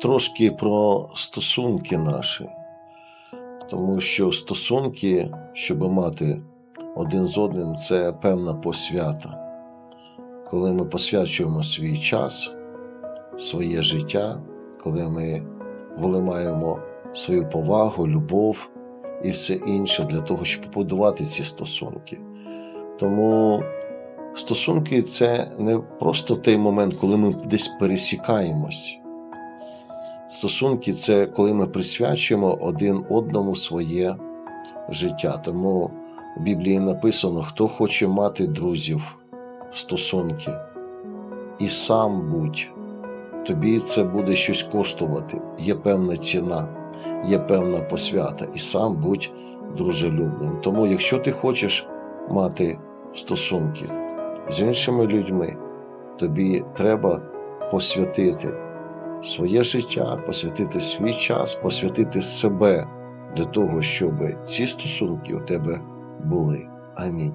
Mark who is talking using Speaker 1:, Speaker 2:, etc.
Speaker 1: трошки про стосунки наші, тому що стосунки, щоб мати один з одним, це певна посвята. Коли ми посвячуємо свій час, своє життя, коли ми виливаємо свою повагу, любов і все інше для того, щоб побудувати ці стосунки. Тому стосунки це не просто той момент, коли ми десь пересікаємось. Стосунки це коли ми присвячуємо один одному своє життя. Тому в Біблії написано: хто хоче мати друзів, стосунки, і сам будь, тобі це буде щось коштувати. Є певна ціна, є певна посвята, і сам будь дружелюбним. Тому, якщо ти хочеш мати стосунки з іншими людьми, тобі треба посвятити своє життя, посвятити свій час, посвятити себе для того, щоб ці стосунки у тебе були. Амінь.